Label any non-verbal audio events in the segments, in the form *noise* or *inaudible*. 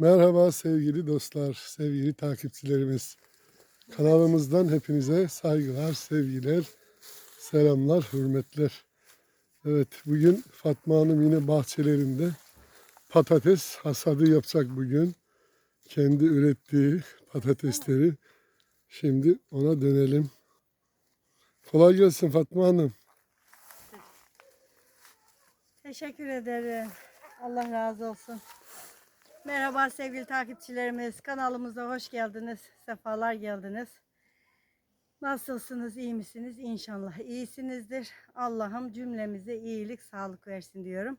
Merhaba sevgili dostlar, sevgili takipçilerimiz. Kanalımızdan hepinize saygılar, sevgiler, selamlar, hürmetler. Evet, bugün Fatma Hanım yine bahçelerinde patates hasadı yapacak bugün. Kendi ürettiği patatesleri. Şimdi ona dönelim. Kolay gelsin Fatma Hanım. Teşekkür ederim. Allah razı olsun. Merhaba sevgili takipçilerimiz. Kanalımıza hoş geldiniz. Sefalar geldiniz. Nasılsınız? iyi misiniz? İnşallah iyisinizdir. Allah'ım cümlemize iyilik, sağlık versin diyorum.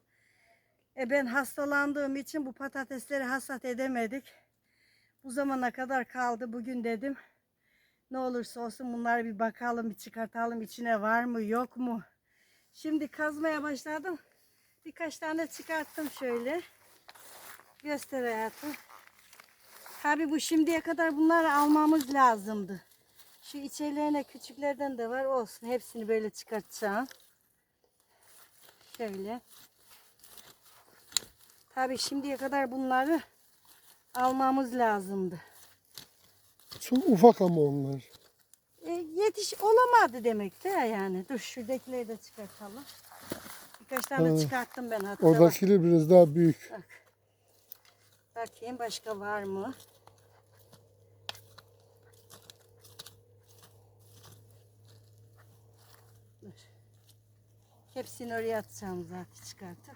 E ben hastalandığım için bu patatesleri hasat edemedik. Bu zamana kadar kaldı. Bugün dedim ne olursa olsun bunları bir bakalım, bir çıkartalım. içine var mı, yok mu? Şimdi kazmaya başladım. Birkaç tane çıkarttım şöyle. Göster hayatım. Tabi bu şimdiye kadar bunları almamız lazımdı. Şu içerilerine küçüklerden de var olsun. Hepsini böyle çıkartacağım. Şöyle. Tabi şimdiye kadar bunları almamız lazımdı. Çok ufak ama onlar. E, yetiş olamadı demek de yani. Dur şuradakileri de çıkartalım. Birkaç tane Ha. çıkarttım ben hatta. bak. Oradakiler biraz daha büyük. Bakayım başka var mı? Dur. Hepsini oraya atacağım zaten çıkartıp.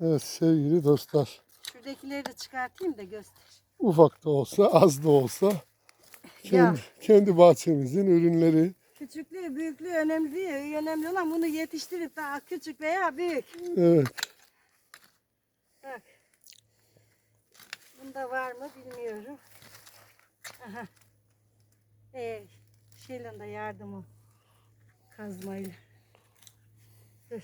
Evet sevgili dostlar. Şuradakileri de çıkartayım da göster. ufak da olsa, az da olsa kendi, kendi bahçemizin ürünleri. Küçüklüğü, büyüklüğü önemli değil. Önemli olan bunu yetiştirip daha küçük veya büyük. Evet. Bak. Bunda var mı bilmiyorum. Aha. Ee, şeyle de yardım ol. Kazmayla. Dur.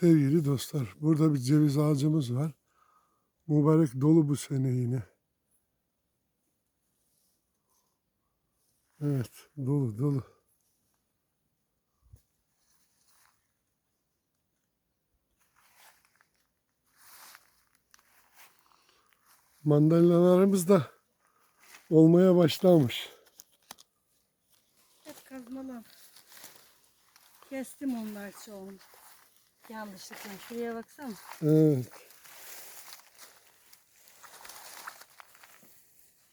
Sevgili dostlar, burada bir ceviz ağacımız var. Mübarek dolu bu sene yine. Evet, dolu dolu. Mandalinalarımız da olmaya başlamış. Hep kazmalı. Kestim onlar çoğunu. Yanlışlıkla. Şuraya baksana. Evet.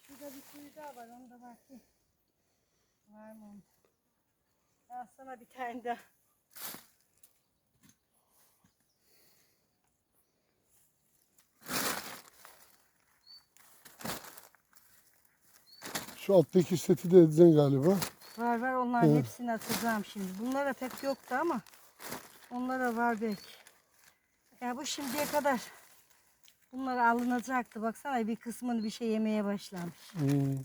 Şurada bir kuyu daha var. Onu da bakayım. Var mı? Al sana bir tane daha. Şu alttaki seti de edeceksin galiba. Var var onların Hı. hepsini atacağım şimdi. Bunlara pek yoktu ama onlara var belki. Ya bu şimdiye kadar bunlar alınacaktı. Baksana bir kısmını bir şey yemeye başlamış. Hmm.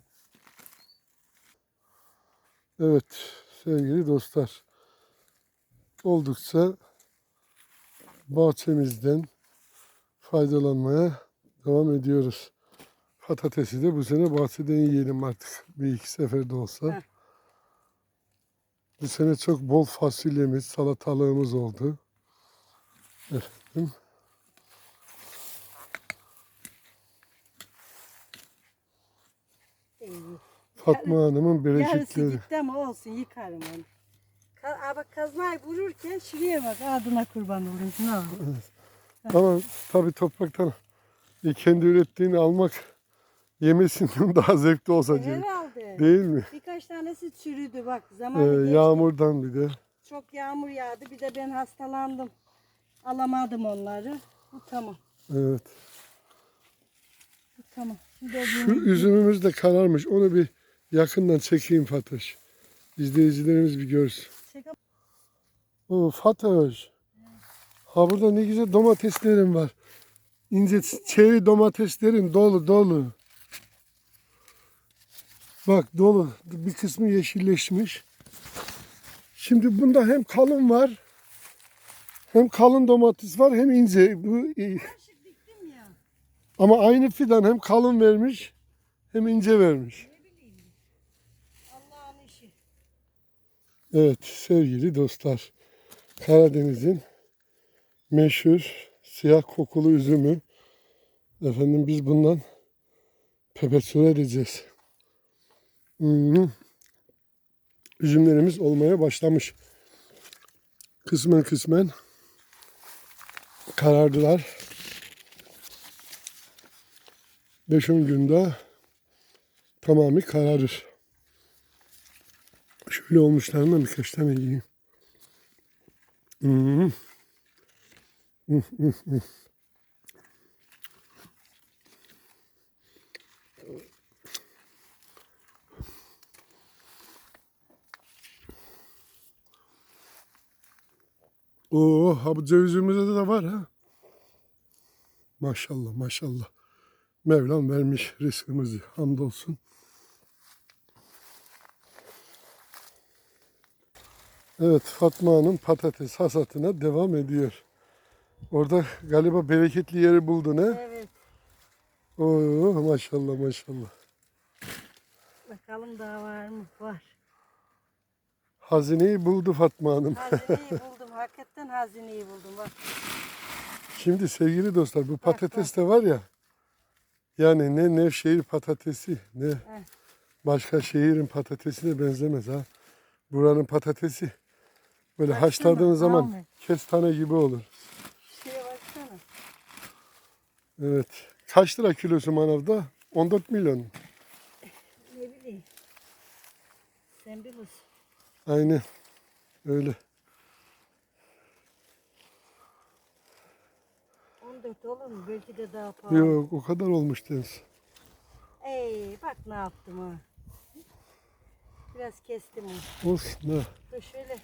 Evet sevgili dostlar. Oldukça bahçemizden faydalanmaya devam ediyoruz. Patatesi de bu sene bahçeden yiyelim artık. Bir iki sefer de olsa. Heh. Bu sene çok bol fasulyemiz, salatalığımız oldu. Efendim. İyi. Fatma Hanım'ın Yarısı bereketleri. gitti ama olsun yıkarım onu. Ka Aa, bak kazmayı vururken şuraya bak adına kurban olayım. Ne var? Ama tabii topraktan kendi ürettiğini almak yemesinden *laughs* daha zevkli olsa. Herhalde. Değil mi? Birkaç tanesi çürüdü bak. Ee, Zaman geçti. yağmurdan bir de. Çok yağmur yağdı. Bir de ben hastalandım. Alamadım onları. Bu tamam. Evet. Bu tamam. Şimdi Şu öbürünü- üzümümüz de kararmış. Onu bir yakından çekeyim Fatoş. İzleyicilerimiz bir görsün. Çek- Oo Fatoş. Ha burada ne güzel domateslerim var. İnce çeri domateslerin dolu dolu. Bak dolu. Bir kısmı yeşilleşmiş. Şimdi bunda hem kalın var. Hem kalın domates var hem ince. Bu iyi. Ama aynı fidan hem kalın vermiş hem ince vermiş. Evet sevgili dostlar. Karadeniz'in meşhur siyah kokulu üzümü. Efendim biz bundan pepesure edeceğiz. Üzümlerimiz olmaya başlamış. Kısmen kısmen karardılar. 5-10 günde tamamı kararır. Şöyle olmuşlarından birkaç tane yiyeyim. Hmm. Oo, ha bu cevizimizde de var ha. Maşallah maşallah. Mevlam vermiş rızkımızı. Hamdolsun. Evet Fatma Hanım patates hasatına devam ediyor. Orada galiba bereketli yeri buldu ne? Evet. Oo maşallah maşallah. Bakalım daha var mı? Var. Hazineyi buldu Fatma Hanım. Hazineyi *laughs* buldum. Hakikaten hazineyi buldum. Bak. Şimdi sevgili dostlar bu patates de var ya yani ne Nevşehir patatesi ne başka şehrin patatesine benzemez ha. Buranın patatesi böyle Baksana, haşladığın zaman kestane gibi olur. Şuraya baksana. Evet. Kaç lira kilosu manavda? 14 milyon. Ne bileyim. Sen bilirsin. Aynen. Öyle. 14 olur mu? Belki de daha pahalı. Yok o kadar olmuş deniz. Ey bak ne yaptım ha. Biraz kestim onu. Olsun ha. Dur şöyle.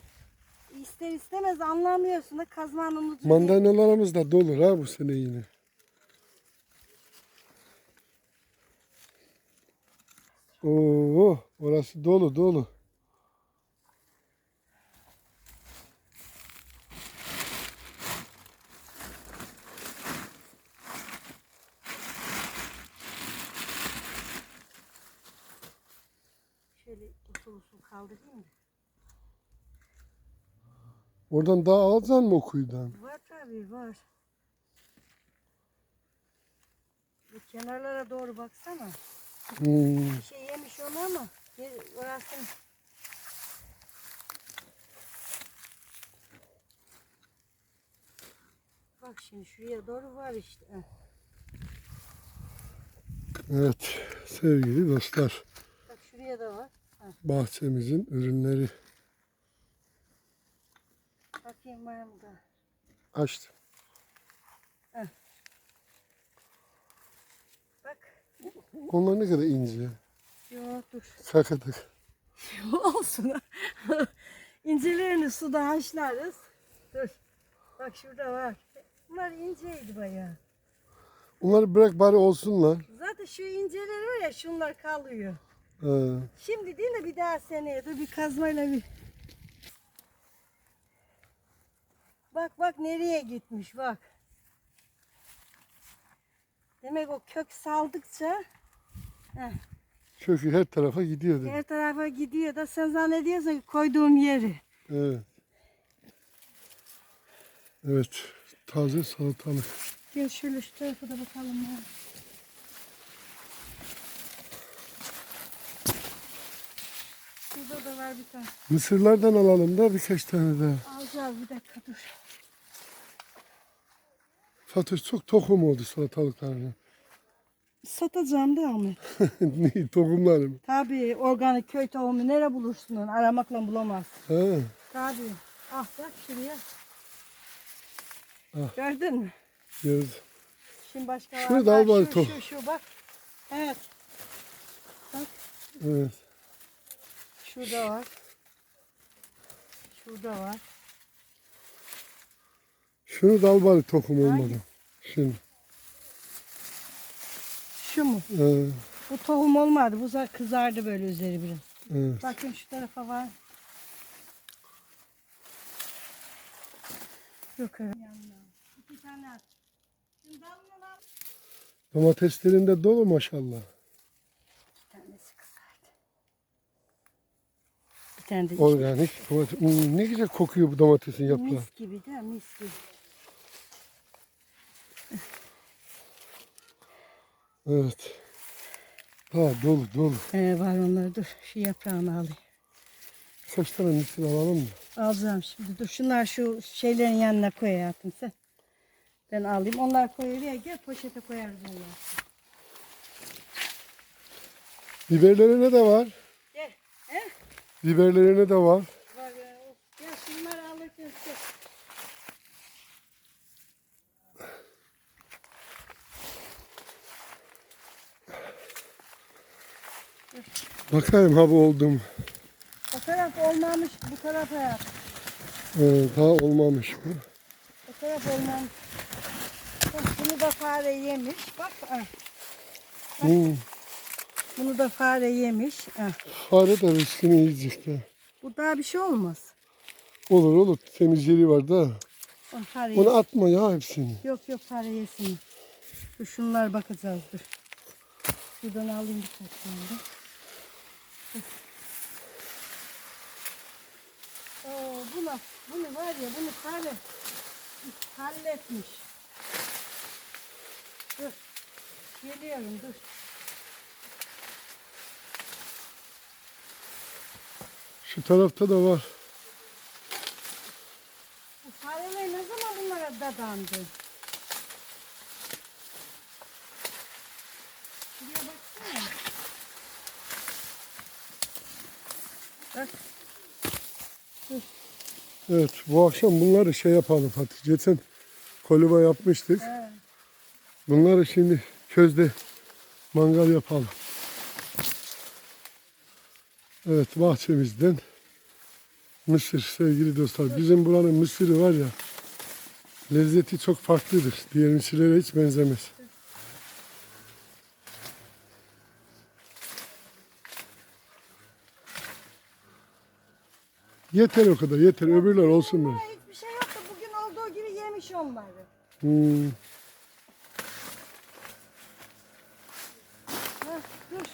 İster istemez anlamıyorsun da kazmanın ucu. Mandalinalarımız da dolu ha bu sene yine. Oo, orası dolu dolu. Kaldırayım da. Oradan daha alacaksın mı o kuyudan? Var tabii var. Bu kenarlara doğru baksana. Hmm, Bir şey yemiş onu ama geri orasını Bak şimdi şuraya doğru var işte. Evet sevgili dostlar Bak şuraya da var. Bahçemizin ürünleri Bakayım var mı da. açtım. Bak. Onlar ne kadar ince. Yok dur. Kakadık. Olsun. *laughs* İncelerini suda haşlarız. Dur. Bak şurada var. Bunlar inceydi bayağı. Onları bırak bari olsunlar. Zaten şu inceleri var ya şunlar kalıyor. Ha, Şimdi değil de bir daha seneye dur bir kazmayla bir. Bak bak nereye gitmiş bak. Demek o kök saldıkça kökü her tarafa gidiyor dedi. her tarafa gidiyor da sen zannediyorsun ki koyduğum yeri. Evet. Evet. Taze salatalık. Gel şöyle şu tarafa da bakalım. Ya. Şurada da var bir tane. Mısırlardan alalım da birkaç tane daha. Alacağız bir dakika dur. Fatoş çok tohum oldu salatalıklarına. Satacağım da Ahmet. *laughs* ne tohumları mı? Tabii organik köy tohumu nere bulursun onu? Aramakla bulamaz. Ha, Tabii. Ah bak şuraya. Ah. Gördün mü? gördüm. Şimdi başka var. Şurada al Bak, bari şu, tohum. şu, şu bak. Evet. Evet. Şurada var. Şurada var. Şunu da al bari tohum olmadan. Şunu. Şu mu? Ha, Bu tohum olmadı. Bu za- kızardı böyle üzeri biraz. evet. Bakın şu tarafa var. Yok evet. İki tane at. Şimdi dalını al. Domateslerin de dolu maşallah. Bir tanesi kızardı. Bir tane de Organik domates. Hmm, ne güzel kokuyor bu domatesin yaprağı. mis gibi de mis gibi. Evet. Daha dolu dolu. Ee, var onlar dur. Şu yaprağını alayım. Kaç tane mısır alalım mı? Alacağım şimdi. Dur şunlar şu şeylerin yanına koy hayatım sen. Ben alayım. Onlar koy oraya gel poşete koyarız onları. Biberlerine de var. Biberlerine de var. Var ya. Gel şunları alırken. Bakayım ha bu oldum. O taraf olmamış bu tarafa yap. Ee, daha olmamış bu. O taraf olmamış. Bak, Bunu da fare yemiş. Bak. ah. Hmm. Bunu da fare yemiş. ah. Fare de riskini yiyecek ya. Bu daha bir şey olmaz. Olur olur. Temiz yeri var da. O fare Onu atma ya hepsini. Yok yok fare yesin. Dur şunlar bakacağız dur. Şuradan alayım birkaç tane. Oo, bunu, bunu var ya bunu fare halletmiş. Dur. Geliyorum dur. Şu tarafta da var. Bu fareler ne zaman bunlara dadandı? Şuraya baksana. Bak. Evet bu akşam bunları şey yapalım Fatih. Geçen koliba yapmıştık. He. Bunları şimdi közde mangal yapalım. Evet bahçemizden mısır sevgili dostlar. Bizim buranın mısırı var ya lezzeti çok farklıdır. Diğer mısırlara hiç benzemez. Yeter o kadar yeter. Öbürler olsun biraz. Hiçbir şey yoktu. Bugün olduğu gibi yemiş onları. Hmm. Hah, dur.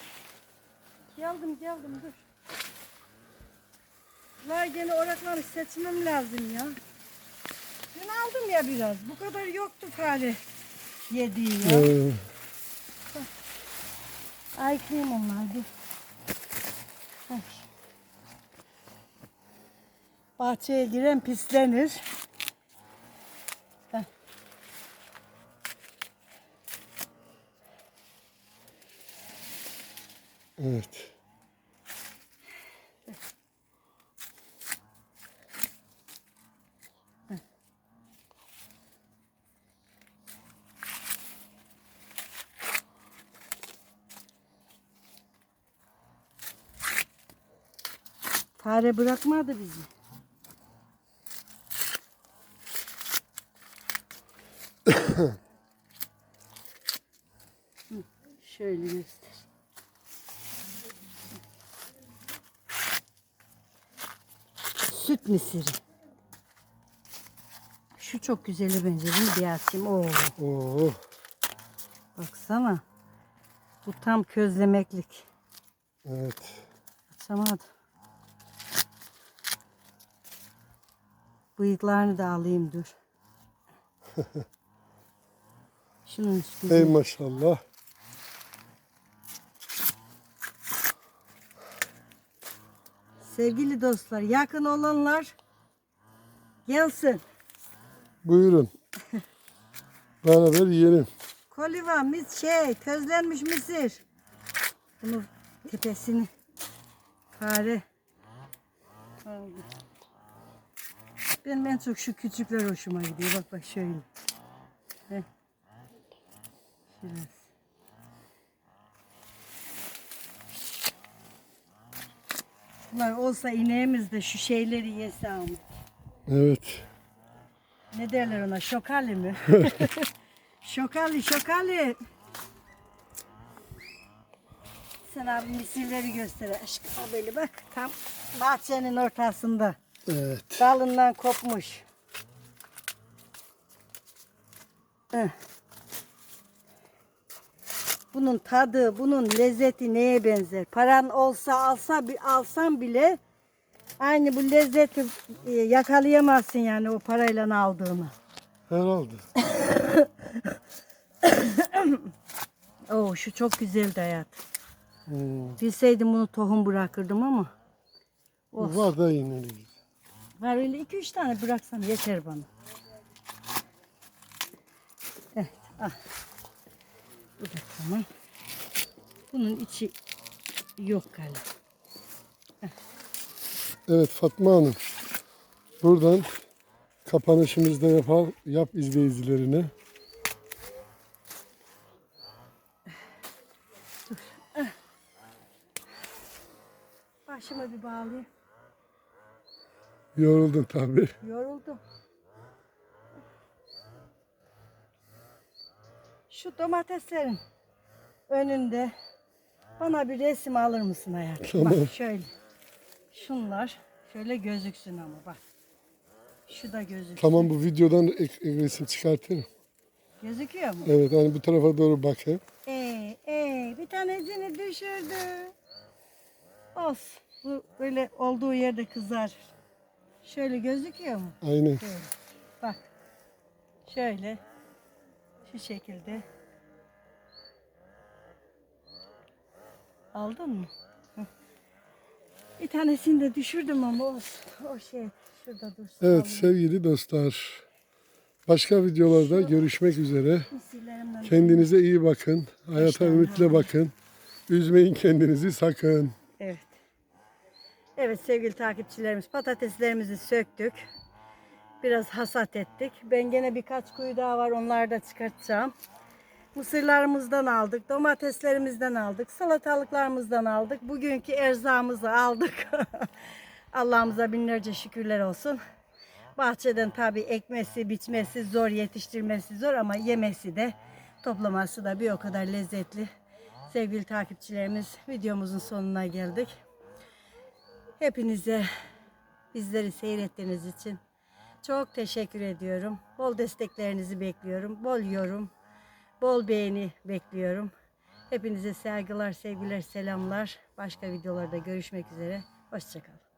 Geldim geldim dur. Var gene orakları seçmem lazım ya. Dün aldım ya biraz. Bu kadar yoktu fare yediği ya. Ee, Ayıklayayım onlar dur. Heh. Bahçeye giren pislenir. Heh. evet. Fare bırakmadı bizi. Hı, Şöyle göster. Süt misiri. Şu çok güzele benziyor. Bir açayım. Oo, Oo. baksana. Bu tam közlemeklik. Evet. Açamadım. Bıyıklarını da alayım dur. *laughs* Şunun Ey üstüne. maşallah. Sevgili dostlar, yakın olanlar gelsin. Buyurun. *laughs* Beraber yiyelim. Koliva, mis şey, közlenmiş mısır. Bunu tepesini fare aldı. Benim en çok şu küçükler hoşuma gidiyor. Bak bak şöyle. Heh. Şurası. Bunlar olsa ineğimiz de şu şeyleri yese ama. Evet. Ne derler ona? Şokali mi? *laughs* şokali, şokali. Sen abi misilleri göster aşkım. Böyle bak tam bahçenin ortasında. Evet. Dalından kopmuş. Bunun tadı, bunun lezzeti neye benzer? Paran olsa alsa bir alsan bile aynı bu lezzeti e, yakalayamazsın yani o parayla aldığını. Herhalde. *coughs* Oo şu çok güzeldi hayat. Hmm. Bilseydim bunu tohum bırakırdım ama. Olsun. Var da yine güzel. Var öyle iki üç tane bıraksam yeter bana. Evet. Ah. Bu da tamam. Bunun içi yok galiba. Evet Fatma Hanım. Buradan kapanışımızda yapar, yap izleyicilerine. Başımı bir bağlayayım. Yoruldun tabii. Yoruldum. Şu domateslerin önünde bana bir resim alır mısın hayatım? Tamam. Bak şöyle. Şunlar şöyle gözüksün ama bak. Şu da gözüksün. Tamam bu videodan ek, ek resim çıkartırım. Gözüküyor mu? Evet hani bu tarafa doğru bakayım. Ee, ee, bir tanesini düşürdü. Olsun. Bu böyle olduğu yerde kızar. Şöyle gözüküyor mu? Aynen. Şöyle. Bak. Şöyle. Şu şekilde. Aldın mı? Bir tanesini de düşürdüm ama olsun. O şey şurada dursun. Evet sevgili dostlar. Başka videolarda görüşmek üzere. Kendinize iyi bakın. Hayata ümitle bakın. Üzmeyin kendinizi sakın. Evet. Evet sevgili takipçilerimiz patateslerimizi söktük. Biraz hasat ettik. Ben gene birkaç kuyu daha var onları da çıkartacağım. Mısırlarımızdan aldık, domateslerimizden aldık, salatalıklarımızdan aldık. Bugünkü erzağımızı aldık. *laughs* Allah'ımıza binlerce şükürler olsun. Bahçeden tabii ekmesi, biçmesi zor, yetiştirmesi zor ama yemesi de toplaması da bir o kadar lezzetli. Sevgili takipçilerimiz videomuzun sonuna geldik. Hepinize bizleri seyrettiğiniz için çok teşekkür ediyorum. Bol desteklerinizi bekliyorum. Bol yorum, bol beğeni bekliyorum. Hepinize saygılar, sevgiler, selamlar. Başka videolarda görüşmek üzere. Hoşçakalın.